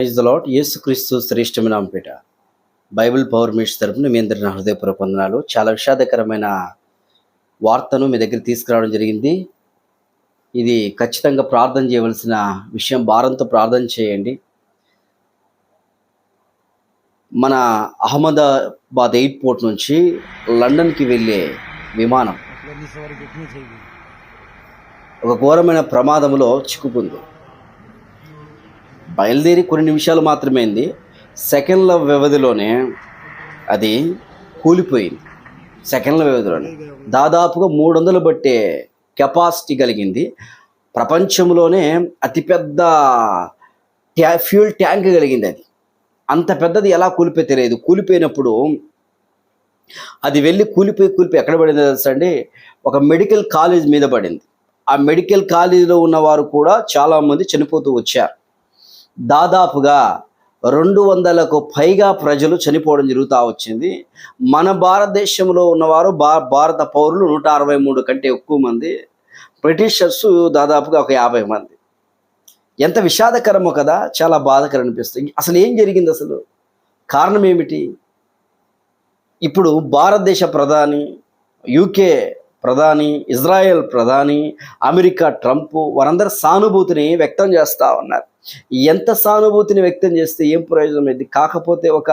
Praise the lot యేసుక్రీస్తు శ్రేష్టమైన అంపేట Bible power meets తరపున మీ అందరి నా హృదయపూర్వక వందనాలు. చాలా విషాదకరమైన వార్తను మీ దగ్గర తీసుకురావడం జరిగింది. ఇది ఖచ్చితంగా ప్రార్థన చేయవలసిన విషయం. భారంతో ప్రార్థన చేయండి. మన అహ్మదాబాద్ ఎయిర్పోర్ట్ నుంచి లండన్కి వెళ్ళే విమానం. ఒక ఘోరమైన ప్రమాదంలో చిక్కుకుంది. బయలుదేరి కొన్ని నిమిషాలు మాత్రమే అయింది సెకండ్ల వ్యవధిలోనే అది కూలిపోయింది. సెకండ్ల వ్యవధిలోనే. దాదాపుగా మూడు వందలు బట్టే కెపాసిటీ కలిగింది. ప్రపంచంలోనే అతిపెద్ద ట్యా ఫ్యూల్ ట్యాంక్ కలిగింది అది. అంత పెద్దది ఎలా కూలిపోయి తెలియదు. కూలిపోయినప్పుడు అది వెళ్ళి కూలిపోయి కూలిపోయి ఎక్కడ పడింది తెలుసా అండి ఒక మెడికల్ కాలేజ్ మీద పడింది. ఆ మెడికల్ కాలేజీలో ఉన్నవారు కూడా చాలామంది చనిపోతూ వచ్చారు. దాదాపుగా రెండు వందలకు పైగా ప్రజలు చనిపోవడం జరుగుతూ వచ్చింది. మన భారతదేశంలో ఉన్నవారు భా భారత పౌరులు నూట అరవై మూడు కంటే ఎక్కువ మంది. బ్రిటిషర్స్ దాదాపుగా ఒక యాభై మంది. ఎంత విషాదకరమో కదా చాలా బాధకరం అనిపిస్తుంది. అసలు ఏం జరిగింది అసలు? కారణం ఏమిటి? ఇప్పుడు భారతదేశ ప్రధాని యూకే ప్రధాని ఇజ్రాయెల్ ప్రధాని అమెరికా ట్రంప్ వారందరి సానుభూతిని వ్యక్తం చేస్తూ ఉన్నారు. ఎంత సానుభూతిని వ్యక్తం చేస్తే ఏం ప్రయోజనం ఇది కాకపోతే ఒక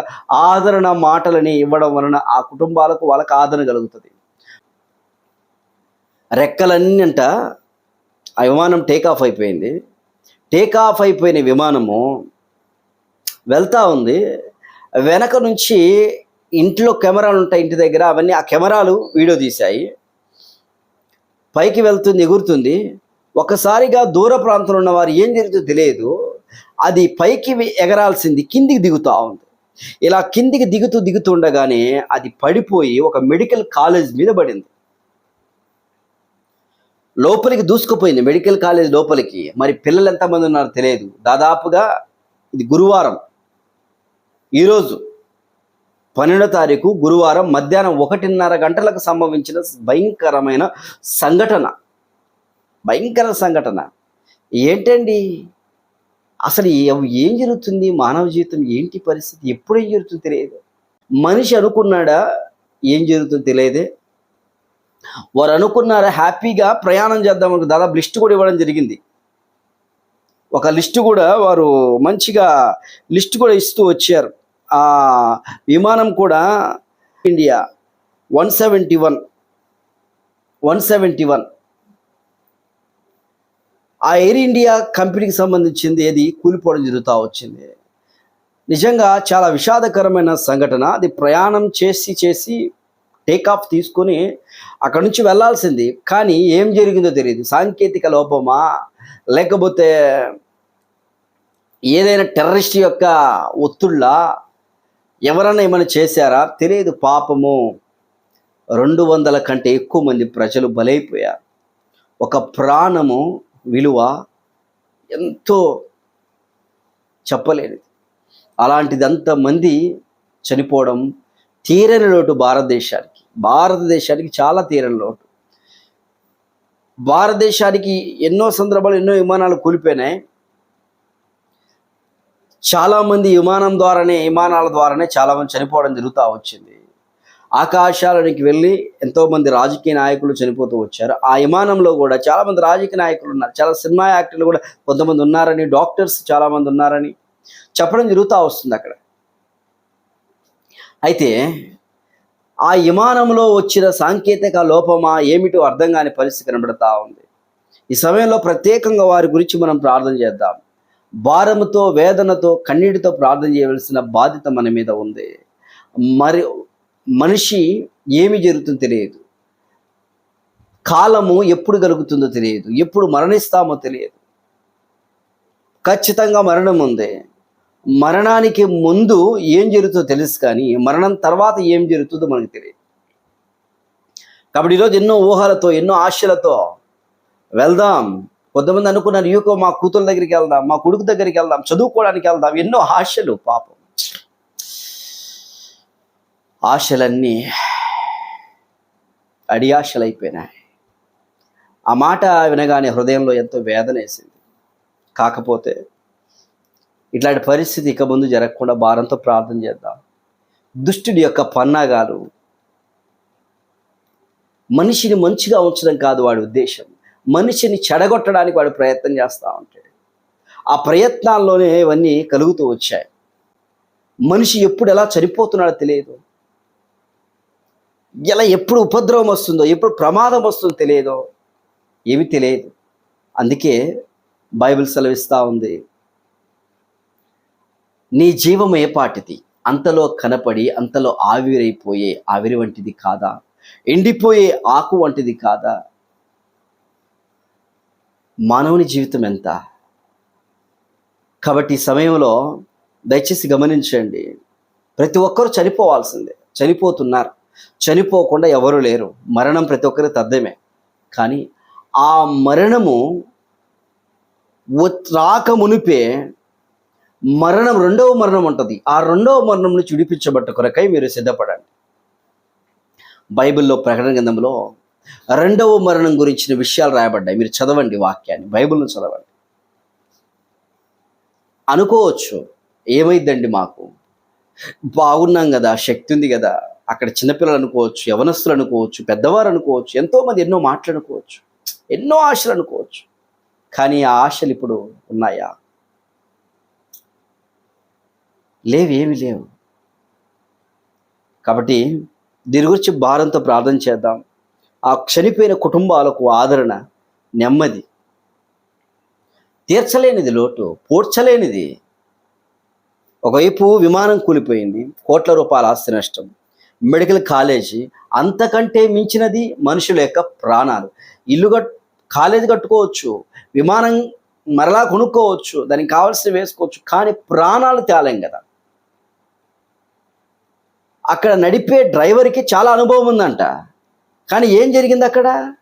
ఆదరణ మాటలని ఇవ్వడం వలన ఆ కుటుంబాలకు వాళ్ళకి ఆదరణ కలుగుతుంది. రెక్కలన్నీ అంట ఆ విమానం టేక్ ఆఫ్ అయిపోయింది. టేకాఫ్ అయిపోయిన విమానము వెళ్తూ ఉంది. వెనక నుంచి ఇంట్లో కెమెరాలు ఉంటాయి ఇంటి దగ్గర అవన్నీ ఆ కెమెరాలు వీడియో తీశాయి. పైకి వెళ్తుంది ఎగురుతుంది. ఒకసారిగా దూర ప్రాంతంలో ఉన్న వారు ఏం జరుగుతుందో తెలియదు. అది పైకి ఎగరాల్సింది కిందికి దిగుతూ ఉంది. ఇలా కిందికి దిగుతూ దిగుతూ ఉండగానే అది పడిపోయి ఒక మెడికల్ కాలేజ్ మీద పడింది. లోపలికి దూసుకుపోయింది మెడికల్ కాలేజ్ లోపలికి. మరి పిల్లలు ఎంతమంది ఉన్నారో తెలియదు. దాదాపుగా ఇది గురువారం. ఈరోజు పన్నెండో తారీఖు గురువారం మధ్యాహ్నం ఒకటిన్నర గంటలకు సంభవించిన భయంకరమైన సంఘటన. భయంకర సంఘటన. ఏంటండి? అసలు ఏం జరుగుతుంది? మానవ జీవితం ఏంటి పరిస్థితి? ఎప్పుడు ఏం జరుగుతుందో తెలియదు. మనిషి అనుకున్నాడా? ఏం జరుగుతుందో తెలియదే. వారు అనుకున్నారా హ్యాపీగా ప్రయాణం చేద్దాం అనుకు దాదాపు లిస్ట్ కూడా ఇవ్వడం జరిగింది. ఒక లిస్ట్ కూడా వారు మంచిగా లిస్ట్ కూడా ఇస్తూ వచ్చారు. ఆ విమానం కూడా India one seventy one one seventy one. ఆ ఎయిర్ ఇండియా కంపెనీకి సంబంధించింది ఏది? కూలిపోవడం జరుగుతూ వచ్చింది. నిజంగా చాలా విషాదకరమైన సంఘటన. అది ప్రయాణం చేసి చేసి టేక్ ఆఫ్ తీసుకొని అక్కడ నుంచి వెళ్ళాల్సింది. కానీ ఏం జరిగిందో తెలియదు సాంకేతిక లోపమా? లేకపోతే ఏదైనా టెర్రరిస్ట్ యొక్క ఒత్తుళ్ళ? ఎవరన్నా ఏమైనా చేశారా? తెలియదు పాపము. రెండు వందల కంటే ఎక్కువ మంది ప్రజలు బలైపోయారు. ఒక ప్రాణము విలువ ఎంతో చెప్పలేనిది. అలాంటిది అంతమంది చనిపోవడం తీరని లోటు భారతదేశానికి. భారతదేశానికి చాలా తీరని లోటు. భారతదేశానికి ఎన్నో సందర్భాలు ఎన్నో విమానాలు కూలిపోయినాయి. చాలామంది విమానం ద్వారానే విమానాల ద్వారానే చాలామంది చనిపోవడం జరుగుతూ వచ్చింది. ఆకాశాలనికి వెళ్ళి ఎంతోమంది రాజకీయ నాయకులు చనిపోతూ వచ్చారు. ఆ విమానంలో కూడా చాలామంది రాజకీయ నాయకులు ఉన్నారు. చాలా సినిమా యాక్టర్లు కూడా కొంతమంది ఉన్నారని డాక్టర్స్ చాలామంది ఉన్నారని చెప్పడం జరుగుతూ వస్తుంది అక్కడ. అయితే ఆ విమానంలో వచ్చిన సాంకేతిక లోపమా ఏమిటో అర్థం కాని పరిస్థితి కనబడతా ఉంది. ఈ సమయంలో ప్రత్యేకంగా వారి గురించి మనం ప్రార్థన చేద్దాం. భారముతో వేదనతో కన్నీటితో ప్రార్థన చేయవలసిన బాధ్యత మన మీద ఉంది. మరి మనిషి ఏమి జరుగుతుందో తెలియదు. కాలము ఎప్పుడు కలుగుతుందో తెలియదు. ఎప్పుడు మరణిస్తామో తెలియదు. ఖచ్చితంగా మరణం ఉంది. మరణానికి ముందు ఏం జరుగుతుందో తెలుసు కానీ మరణం తర్వాత ఏం జరుగుతుందో మనకు తెలియదు. కాబట్టి ఈరోజు ఎన్నో ఊహలతో ఎన్నో ఆశలతో వెళ్దాం. కొంతమంది అనుకున్నారు యూకో మా కూతురు దగ్గరికి వెళ్దాం మా కొడుకు దగ్గరికి వెళ్దాం చదువుకోవడానికి వెళ్దాం. ఎన్నో ఆశలు పాపం. ఆశలన్నీ అడియాశలైపోయినాయి అయిపోయినాయి ఆ మాట వినగానే హృదయంలో ఎంతో వేదన వేసింది. కాకపోతే ఇట్లాంటి పరిస్థితి ఇక ముందు జరగకుండా భారంతో ప్రార్థన చేద్దాం. దుష్టుడి యొక్క పన్నాగాలు మనిషిని మంచిగా ఉంచడం కాదు వాడి ఉద్దేశం. మనిషిని చెడగొట్టడానికి వాడు ప్రయత్నం చేస్తూ ఉంటాడు. ఆ ప్రయత్నాల్లోనే ఇవన్నీ కలుగుతూ వచ్చాయి. మనిషి ఎప్పుడు ఎలా చనిపోతున్నాడో తెలియదు. ఎలా ఎప్పుడు ఉపద్రవం వస్తుందో ఎప్పుడు ప్రమాదం వస్తుందో తెలియదో. ఏమి తెలియదు. అందుకే బైబిల్ సెలవిస్తూ ఉంది. నీ జీవం ఏ పాటిది? అంతలో కనపడి అంతలో ఆవిరైపోయే ఆవిరి వంటిది కాదా? ఎండిపోయే ఆకు వంటిది కాదా? మానవుని జీవితం ఎంత? కాబట్టి ఈ సమయంలో దయచేసి గమనించండి. ప్రతి ఒక్కరూ చనిపోవాల్సిందే. చనిపోతున్నారు. చనిపోకుండా ఎవరు లేరు. మరణం ప్రతి ఒక్కరి తద్దమే కానీ ఆ మరణము రాక మునిపే మరణం రెండవ మరణం ఉంటుంది. ఆ రెండవ మరణం నుంచి విడిపించబట్ట కొరకై మీరు సిద్ధపడండి. బైబిల్లో ప్రకటన గ్రంథంలో రెండవ మరణం గురించిన విషయాలు రాయబడ్డాయి. మీరు చదవండి వాక్యాన్ని. బైబిల్ను చదవండి. అనుకోవచ్చు ఏమైందండి మాకు? బాగున్నాం కదా శక్తి ఉంది కదా. అక్కడ చిన్నపిల్లలు అనుకోవచ్చు యవనస్తులు అనుకోవచ్చు పెద్దవారు అనుకోవచ్చు ఎంతోమంది ఎన్నో మాటలు అనుకోవచ్చు ఎన్నో ఆశలు అనుకోవచ్చు. కానీ ఆ ఆశలు ఇప్పుడు ఉన్నాయా? లేవు ఏమి లేవు. కాబట్టి దీని గురించి భారంతో ప్రార్థన చేద్దాం. ఆ చనిపోయిన కుటుంబాలకు ఆదరణ నెమ్మది. తీర్చలేనిది లోటు పూడ్చలేనిది. ఒకవైపు విమానం కూలిపోయింది కోట్ల రూపాయల ఆస్తి నష్టం. మెడికల్ కాలేజీ అంతకంటే మించినది మనుషుల యొక్క ప్రాణాలు. ఇల్లు కట్ కాలేజీ కట్టుకోవచ్చు విమానం మరలా కొనుక్కోవచ్చు దానికి కావాల్సిన వేసుకోవచ్చు కానీ ప్రాణాలు తేలేం కదా. అక్కడ నడిపే డ్రైవర్కి చాలా అనుభవం ఉందంట. కానీ ఏం జరిగింది అక్కడ?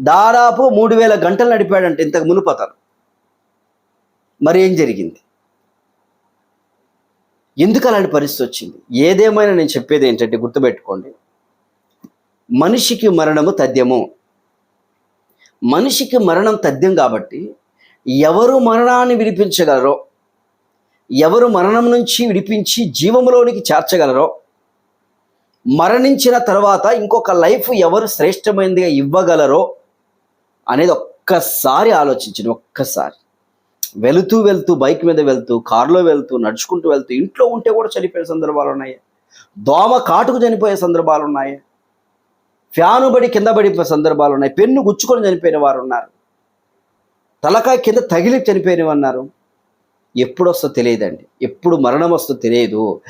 దాదాపు మూడు వేల గంటలు నడిపాడంటే ఇంతకు మునుపు అతను. మరి ఏం జరిగింది? ఎందుకు అలాంటి పరిస్థితి వచ్చింది? ఏదేమైనా నేను చెప్పేది ఏంటంటే గుర్తుపెట్టుకోండి. మనిషికి మరణము తథ్యము. మనిషికి మరణం తథ్యం కాబట్టి ఎవరు మరణాన్ని విడిపించగలరో ఎవరు మరణం నుంచి విడిపించి జీవములోనికి చేర్చగలరో మరణించిన తర్వాత ఇంకొక లైఫ్ ఎవరు శ్రేష్టమైనదిగా ఇవ్వగలరో అనేది ఒక్కసారి ఆలోచించండి ఒక్కసారి. వెళుతూ వెళ్తూ బైక్ మీద వెళ్తూ కారులో వెళ్తూ నడుచుకుంటూ వెళ్తూ ఇంట్లో ఉంటే కూడా చనిపోయే సందర్భాలు ఉన్నాయి. దోమ కాటుకు చనిపోయే సందర్భాలు ఉన్నాయి. ఫ్యాను బడి కింద పడిపోయే సందర్భాలు ఉన్నాయి. పెన్ను గుచ్చుకొని చనిపోయిన వారు ఉన్నారు. తలకాయ కింద తగిలి చనిపోయినవి అన్నారు ఎప్పుడు వస్తో తెలియదండి. ఎప్పుడు మరణం వస్తో తెలియదు.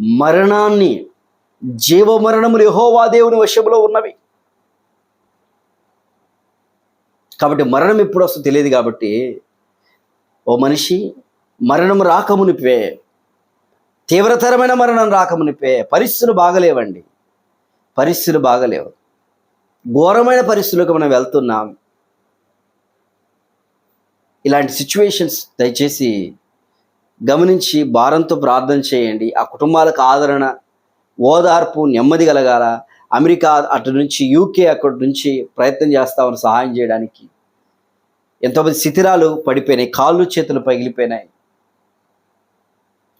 మరణాన్ని జీవ యహోవా దేవుని వశములో ఉన్నవి. కాబట్టి మరణం ఎప్పుడు వస్తుందో తెలియదు కాబట్టి ఓ మనిషి మరణం రాకమునిపే తీవ్రతరమైన మరణం రాకమునిపే పరిస్థితులు బాగలేవండి. పరిస్థితులు బాగలేవు. ఘోరమైన పరిస్థితులకు మనం వెళ్తున్నాం. ఇలాంటి సిచ్యువేషన్స్ దయచేసి గమనించి భారంతో ప్రార్థన చేయండి. ఆ కుటుంబాలకు ఆదరణ ఓదార్పు నెమ్మది కలగాల. అమెరికా అటు నుంచి యూకే అక్కడి నుంచి ప్రయత్నం చేస్తామని సహాయం చేయడానికి ఎంతోమంది శిథిరాలు పడిపోయినాయి. కాళ్ళు చేతులు పగిలిపోయినాయి.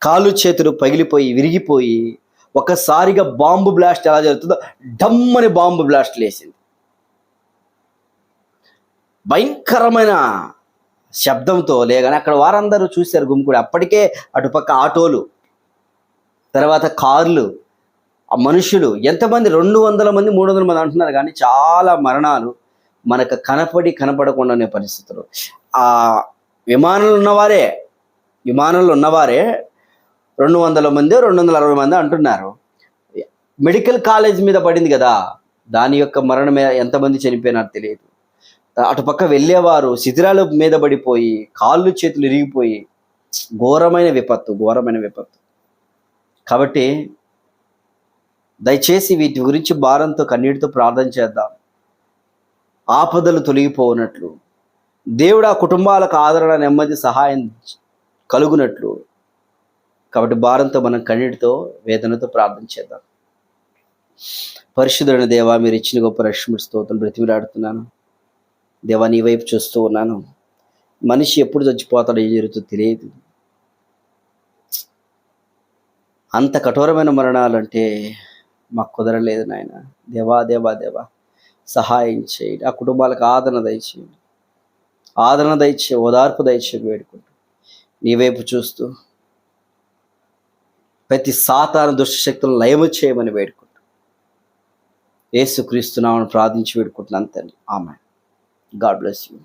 కాళ్ళు చేతులు పగిలిపోయి విరిగిపోయి ఒకసారిగా బాంబు బ్లాస్ట్ ఎలా జరుగుతుందో డమ్మని బాంబు బ్లాస్ట్ లేసింది భయంకరమైన శబ్దంతో లేగానే అక్కడ వారందరూ చూశారు గుమ్ముకుడి అప్పటికే అటుపక్క ఆటోలు తర్వాత కార్లు ఆ మనుషులు ఎంతమంది? రెండు వందల మంది మూడు వందల మంది అంటున్నారు కానీ చాలా మరణాలు మనకు కనపడి కనపడకుండా ఉండే పరిస్థితులు. ఆ విమానంలో ఉన్నవారే విమానంలో ఉన్నవారే రెండు వందల మంది రెండు వందల అరవై మంది అంటున్నారు. మెడికల్ కాలేజ్ మీద పడింది కదా దాని యొక్క మరణమే ఎంతమంది చనిపోయినారో తెలియదు. అటుపక్క వెళ్ళేవారు శిథిరాల మీద పడిపోయి కాళ్ళు చేతులు ఇరిగిపోయి ఘోరమైన విపత్తు ఘోరమైన విపత్తు. కాబట్టి దయచేసి వీటి గురించి భారంతో కన్నీటితో ప్రార్థన చేద్దాం. ఆపదలు తొలగిపోనట్లు దేవుడు ఆ కుటుంబాలకు ఆదరణ నెమ్మది సహాయం కలుగునట్లు. కాబట్టి భారంతో మనం కన్నీటితో వేదనతో ప్రార్థన చేద్దాం. పరిశుద్ధుడైన దేవా మీరు ఇచ్చిన గొప్ప రక్షణ స్తోత్రం బ్రతిమిలాడుతున్నాను. దేవా నీ వైపు చూస్తూ ఉన్నాను. మనిషి ఎప్పుడు చచ్చిపోతాడో ఏం జరుగుతుందో తెలియదు. అంత కఠోరమైన మరణాలు అంటే మాకు కుదరలేదు నాయన. దేవా దేవా దేవా సహాయం చేయండి. ఆ కుటుంబాలకు ఆదరణ దయచేయండి. ఆదరణ దయచే ఓదార్పు దయచేయండి వేడుకుంటూ నీ వైపు చూస్తూ ప్రతి సాతాన దుష్టశక్తులను లయము చేయమని వేడుకుంటూ ఏసుక్రీస్తున్నామని ప్రార్థించి వేడుకుంటున్నాను తండ్రి. ఆమె గాడ్ బ్లెస్ యూ.